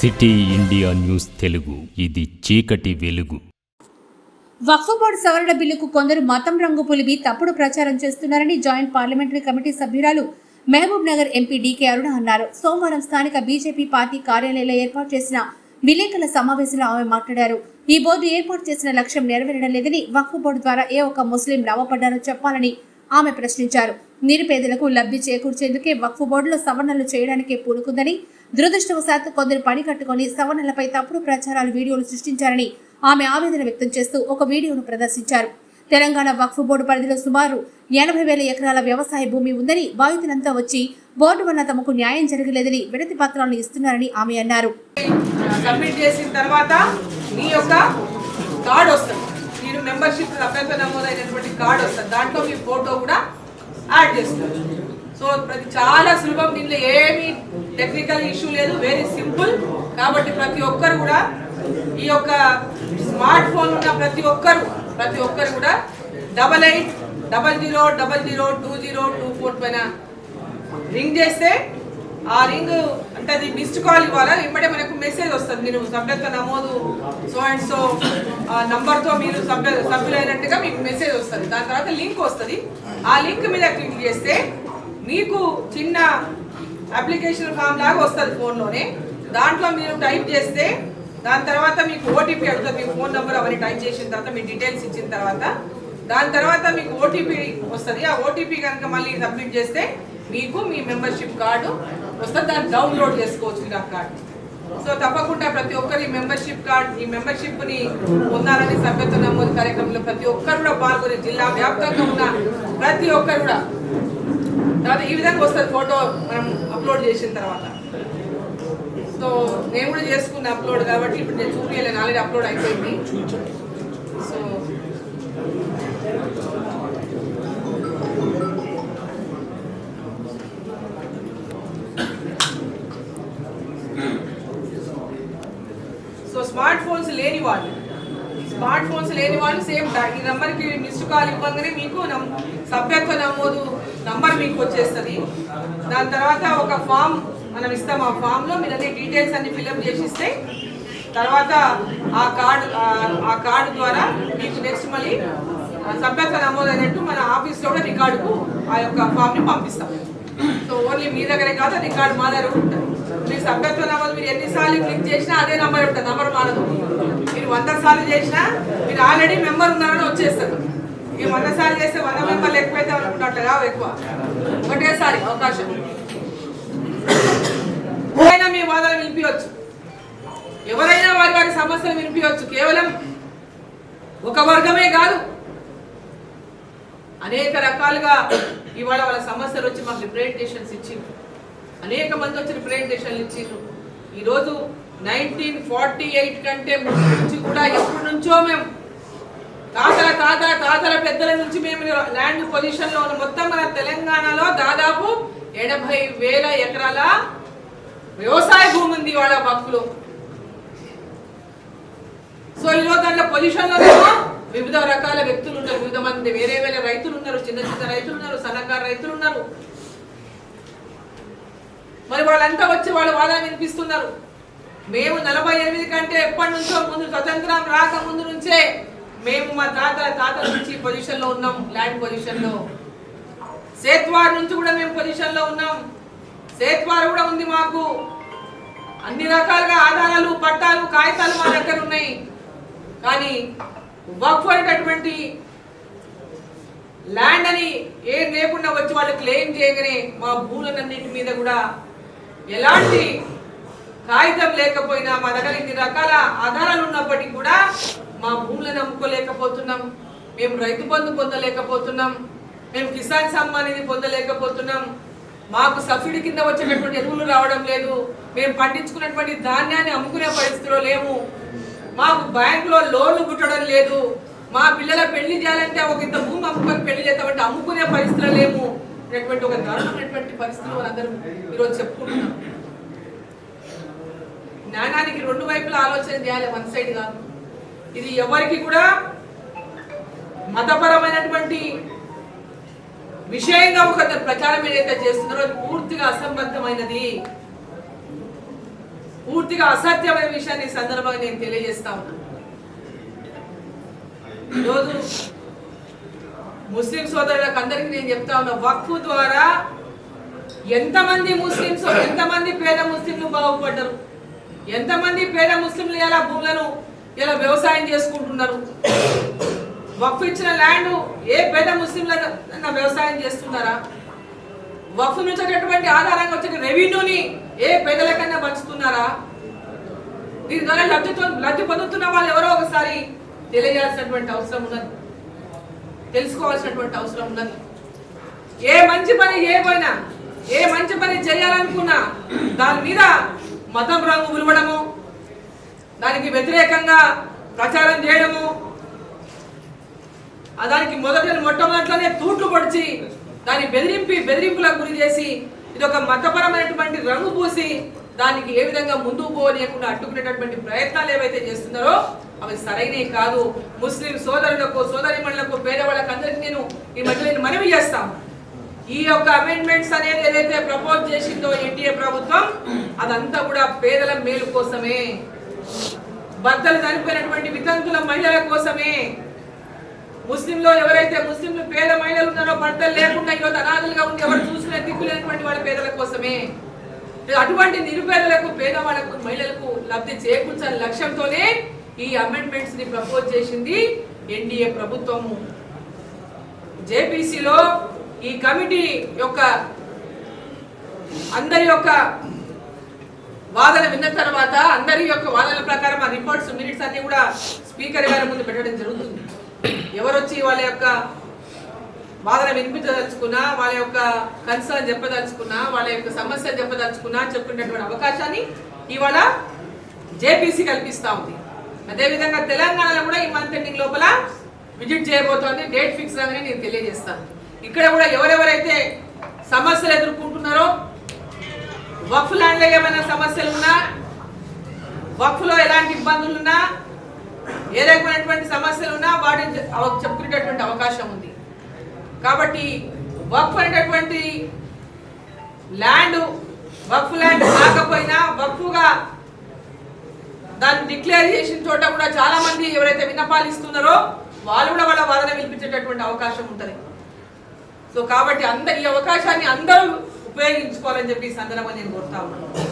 City India news Telugu. ఇది చీకటి వెలుగు. వక్ఫ్ బోర్డు సవరణ బిల్లుకు కొందరు మతం రంగు పులిమి తప్పుడు ప్రచారం చేస్తున్నారని జాయింట్ పార్లమెంటరీ కమిటీ సభ్యురాలు Mahabubnagar MP DK Aruna అన్నారు. సోమవారం స్థానిక బీజేపీ పార్టీ కార్యాలయంలో ఏర్పాటు చేసిన విలేకరుల సమావేశంలో ఆమె మాట్లాడారు. ఈ బోర్డు ఏర్పాటు చేసిన లక్ష్యం నెరవేరడం లేదని వక్ఫ్ బోర్డు ద్వారా ఏ ఒక్క ముస్లిం లాభపడ్డారో చెప్పాలని ఆమె ప్రశ్నించారు. నిరుపేదలకు లబ్ధి చేకూర్చేందుకే వక్ఫ్ బోర్డులో సవరణలు చేయడానికే పూనుకుందని దురదృష్టవశాత్తు కొందరు పని కట్టుకొని సవరణలపై తప్పుడు ప్రచారాలు వీడియోలు సృష్టించారని ఆమె ఆవేదన వ్యక్తం చేస్తూ ఒక వీడియోను ప్రదర్శించారు. తెలంగాణ వక్ఫ్ బోర్డు పరిధిలో సుమారు ఎనభై వేల ఎకరాల వ్యవసాయ భూమి ఉందని బాధితులంతా వచ్చి బోర్డు వల్ల తమకు న్యాయం జరగలేదని విడతి పత్రాలను ఇస్తున్నారని ఆమె అన్నారు. సబ్మిట్ చేసిన తర్వాత మీ యొక్క కార్డ్ వస్తుంది. మీరు మెంబర్షిప్ నమోదైనటువంటి కార్డ్ వస్తుంది. దాంట్లో మీ ఫోటో కూడా యాడ్ చేస్తారు సో ప్రతి చాలా సులభం దీనిలో ఏమీ టెక్నికల్ ఇష్యూ లేదు వెరీ సింపుల్ కాబట్టి ప్రతి ఒక్కరు కూడా ఈ యొక్క స్మార్ట్ ఫోన్ ఉన్న ప్రతి ఒక్కరు ప్రతి ఒక్కరు కూడా double eight double zero double zero two zero two four పైన రింగ్ చేస్తే ఆ రింగ్ అంటే అది మిస్డ్ కాల్ ఇవ్వాలా? ఇప్పుడే మనకు మెసేజ్ వస్తుంది. మీరు సభ్యత్వ నమోదు సో అండ్ సో నంబర్తో మీరు సభ్య సభ్యులైనట్టుగా మీకు మెసేజ్ వస్తుంది. దాని తర్వాత లింక్ వస్తుంది. ఆ లింక్ మీద క్లిక్ చేస్తే మీకు చిన్న అప్లికేషన్ ఫామ్ లాగా వస్తుంది ఫోన్లోనే. దాంట్లో మీరు టైప్ చేస్తే దాని తర్వాత మీకు ఓటీపీ అడుగుతుంది మీ ఫోన్ నెంబర్ అవన్నీ టైప్ చేసిన తర్వాత మీ డీటెయిల్స్ ఇచ్చిన తర్వాత దాని తర్వాత మీకు ఓటీపీ వస్తుంది. ఆ ఓటీపీ కనుక మళ్ళీ సబ్మిట్ చేస్తే మీకు మీ మెంబర్షిప్ కార్డు వస్తుంది. దాన్ని డౌన్లోడ్ చేసుకోవచ్చు మీరు ఆ కార్డు. సో తప్పకుండా ప్రతి ఒక్కరు ఈ మెంబర్షిప్ కార్డు ఈ మెంబర్షిప్ని పొందాలని సభ్యత్వ నమోదు కార్యక్రమంలో ప్రతి ఒక్కరు కూడా పాల్గొని జిల్లా వ్యాప్తంగా ఉన్న ప్రతి ఒక్కరు కూడా తర్వాత ఈ విధంగా వస్తుంది ఫోటో మనం అప్లోడ్ చేసిన తర్వాత. సో నేను కూడా చేసుకున్న అప్లోడ్ కాబట్టి ఇప్పుడు నేను చూపించలేను ఆల్రెడీ అప్లోడ్ అయిపోయింది. సో సో స్మార్ట్ ఫోన్స్ లేని వాళ్ళు స్మార్ట్ ఫోన్స్ లేని వాళ్ళు సేమ్ ఈ నెంబర్కి మిస్డ్ కాల్ ఇవ్వగానే మీకు సభ్యత్వ నమోదు నంబర్ మీకు వచ్చేస్తుంది. దాని తర్వాత ఒక ఫామ్ మనం ఇస్తాం ఆ ఫామ్లో మీరు అన్ని డీటెయిల్స్ అన్ని ఫిల్అప్ చేసి ఇస్తే తర్వాత ఆ కార్డు ఆ కార్డు ద్వారా మీకు నెక్స్ట్ మళ్ళీ సభ్యత్వ నమోదు అయినట్టు మన ఆఫీస్లో కూడా రికార్డుకు ఆ యొక్క ఫామ్ని పంపిస్తాం. సో ఓన్లీ మీ దగ్గరే కాదు రికార్డు మా దగ్గర ఉంటుంది. మీ సభ్యత్వ నమోదు మీరు ఎన్నిసార్లు క్లిక్ చేసినా అదే నంబర్ ఉంటుంది. నంబర్ మారదు. మీరు వంద సార్లు చేసినా మీరు ఆల్రెడీ మెంబర్ ఉన్నారని వచ్చేస్తారు. ఈ వంద సార్లు చేస్తే వంద మెంబర్లు ఎక్కువైతే అనుకున్నట్లు కావు ఎక్కువ. ఒకటేసారి అవకాశం. ఎవరైనా మీ వాదన వినిపించవచ్చు. ఎవరైనా వారి వారి సమస్యలు వినిపించవచ్చు. కేవలం ఒక వర్గమే కాదు అనేక రకాలుగా ఇవాళ వాళ్ళ సమస్యలు వచ్చి మాకు రిప్రజెంటేషన్స్ ఇచ్చిండ్రు. అనేక మంది వచ్చి రిప్రజెంటేషన్లు ఇచ్చిండ్రు. ఈరోజు నైన్టీన్ ఫార్టీ ఎయిట్ కంటే ముందు నుంచి కూడా ఎప్పటి నుంచో మేము తాతల తాతల తాతల పెద్దల నుంచి మేము ల్యాండ్ పొజిషన్లో ఉన్న మొత్తం మన తెలంగాణలో దాదాపు ఎనభై వేల ఎకరాల వ్యవసాయ భూమి ఉంది వాళ్ళ భక్తులు సో ఈరోజు దాంట్లో పొజిషన్లో వివిధ రకాల వ్యక్తులు ఉన్నారు వివిధ మంది వేరే వేరే రైతులు ఉన్నారు. చిన్న చిన్న రైతులు ఉన్నారు. సన్నకారు రైతులు ఉన్నారు. మరి వాళ్ళంతా వచ్చి వాళ్ళ వాదన వినిపిస్తున్నారు. మేము నలభై ఎనిమిది కంటే ఎప్పటి నుంచో ముందు స్వతంత్రం రాక ముందు నుంచే మేము మా తాతల తాతల నుంచి పొజిషన్లో ఉన్నాం ల్యాండ్ పొజిషన్లో సేత్వార్ నుంచి కూడా మేము పొజిషన్లో ఉన్నాం. సేత్వార్ కూడా ఉంది మాకు. అన్ని రకాలుగా ఆధారాలు పట్టాలు కాగితాలు మా దగ్గర ఉన్నాయి. కానీ వక్ఫ్ అనేటటువంటి ల్యాండ్ అని ఏం లేకుండా వచ్చి వాళ్ళు క్లెయిమ్ చేయగానే మా భూములన్నింటి మీద కూడా ఎలాంటి కాగితం లేకపోయినా మా దగ్గర ఇన్ని రకాల ఆధారాలు ఉన్నప్పటికీ కూడా మా భూములను అమ్ముకోలేకపోతున్నాం. మేము రైతు బంధు పొందలేకపోతున్నాం. మేము కిసాన్ సమ్మాన్ ఇది పొందలేకపోతున్నాం. మాకు సబ్సిడీ కింద వచ్చేటటువంటి ఎరువులు రావడం లేదు. మేము పండించుకున్నటువంటి ధాన్యాన్ని అమ్ముకునే పరిస్థితిలో లేము. మాకు బ్యాంకులో లోన్లు పుట్టడం లేదు. మా పిల్లల పెళ్ళి చేయాలంటే ఒక ఇంత భూమి అమ్ముకొని పెళ్ళి చేస్తామంటే అమ్ముకునే పరిస్థితిలో లేము అనేటువంటి ఒక దారుణమైనటువంటి పరిస్థితులు మనందరం ఈరోజు చెప్పుకుంటున్నాం. జ్ఞానానికి రెండు వైపులా ఆలోచన చేయాలి వన్ సైడ్ కాదు. ఇది ఎవరికి కూడా మతపరమైనటువంటి విషయంగా ఒక ప్రచారం ఏదైతే చేస్తున్నారో అది పూర్తిగా అసంబద్ధమైనది. పూర్తిగా అసత్యమైన విషయాన్ని సందర్భంగా నేను తెలియజేస్తా ఉన్నాను ఈరోజు ముస్లిం సోదరులకు అందరికీ నేను చెప్తా ఉన్నా వక్ఫ్ ద్వారా ఎంతమంది ముస్లింస్ ఎంతమంది పేద ముస్లింలు బాగుపడ్డారు? ఎంతమంది పేద ముస్లింలు ఎలా భూములను ఇలా వ్యవసాయం చేసుకుంటున్నారు. వక్ఫ్ ఇచ్చిన ల్యాండ్ ఏ పేద ముస్లింల వ్యవసాయం చేస్తున్నారా? వక్ఫ్ నుంచి వచ్చేటువంటి ఆధారంగా వచ్చే రెవెన్యూని ఏ పేదలకన్నా పంచుతున్నారా? దీని ద్వారా లబ్ధి లబ్ధి పొందుతున్న వాళ్ళు ఎవరో ఒకసారి తెలియజేయాల్సినటువంటి అవసరం ఉన్నది. తెలుసుకోవాల్సినటువంటి అవసరం ఉన్నది. ఏ మంచి పని చేయబోయినా ఏ మంచి పని చేయాలనుకున్నా దాని మీద మతం రంగు విలవడము దానికి వ్యతిరేకంగా ప్రచారం చేయడము దానికి మొదటి మొట్టమొదట్లోనే తూట్లు పొడిచి దాన్ని బెదిరింపి బెదిరింపులకు గురి చేసి ఇది ఒక మతపరమైనటువంటి రంగు పూసి దానికి ఏ విధంగా ముందుకు పోనీయకుండా అడ్డుకునేటటువంటి ప్రయత్నాలు ఏవైతే చేస్తున్నారో అవి సరైనవి కాదు. ముస్లిం సోదరులకు సోదరిమణులకు పేదవాళ్ళకు అందరికీ నేను ఈ మధ్య నేను మనవి చేస్తాను ఈ యొక్క అమెండ్మెంట్స్ అనేది ఏదైతే ప్రపోజ్ చేసిందో ఎన్డీఏ ప్రభుత్వం అదంతా కూడా పేదల మేలు కోసమే. భర్తలు చనిపోయినటువంటి వితంతుల మహిళల కోసమే ముస్లింలో ఎవరైతే ముస్లింలు పేద మహిళలు ఉన్నారో భర్తలు లేకుండా ఈరోజు అనాథులుగా ఉండి ఎవరు చూసిన దిక్కు లేనటువంటి వాళ్ళ పేదల కోసమే. అటువంటి నిరుపేదలకు పేదవాళ్ళకు మహిళలకు లబ్ధి చేకూర్చాలని లక్ష్యంతోనే ఈ అమెండ్మెంట్స్ని ప్రపోజ్ చేసింది ఎన్డీఏ ప్రభుత్వము. జేపీసీలో ఈ కమిటీ యొక్క అందరి యొక్క వాదన విన్న తర్వాత అందరి యొక్క వాదనల ప్రకారం ఆ రిపోర్ట్స్ మినిట్స్ అన్ని కూడా స్పీకర్ గారి ముందు పెట్టడం జరుగుతుంది. ఎవరొచ్చి వాళ్ళ యొక్క వాదన వినిపించదలుచుకున్నా వాళ్ళ యొక్క కన్సర్న్ చెప్పదలుచుకున్నా వాళ్ళ యొక్క సమస్య చెప్పదలుచుకున్నా చెప్పుకునేటువంటి అవకాశాన్ని ఇవాళ జేపీసీ కల్పిస్తూ ఉంది. అదేవిధంగా తెలంగాణలో కూడా ఈ మంత్ ఎండింగ్ లోపల విజిట్ చేయబోతోంది. డేట్ ఫిక్స్ అని నేను తెలియజేస్తాను. ఇక్కడ కూడా ఎవరెవరైతే సమస్యలు ఎదుర్కొంటున్నారో వక్ఫ్ ల్యాండ్లో ఏమైనా సమస్యలు ఉన్నా వక్ఫ్లో ఎలాంటి ఇబ్బందులు ఉన్నా ఏ రకమైనటువంటి సమస్యలు ఉన్నా వాటిని చెప్పుకునేటటువంటి అవకాశం ఉంది. కాబట్టి వక్ఫ్ అనేటటువంటి ల్యాండ్ వక్ఫ్ ల్యాండ్ కాకపోయినా వక్ఫ్గా దాన్ని డిక్లేర్ చేసిన చోట కూడా చాలా మంది ఎవరైతే విన్నపాలు ఇస్తున్నారో వాళ్ళు కూడా వాళ్ళ వాదన వినిపించేటటువంటి అవకాశం ఉంటుంది. సో కాబట్టి అందరి ఈ అవకాశాన్ని అందరూ ఉపయోగించుకోవాలని చెప్పి ఈ సందర్భంగా నేను కోరుతా ఉన్నాను.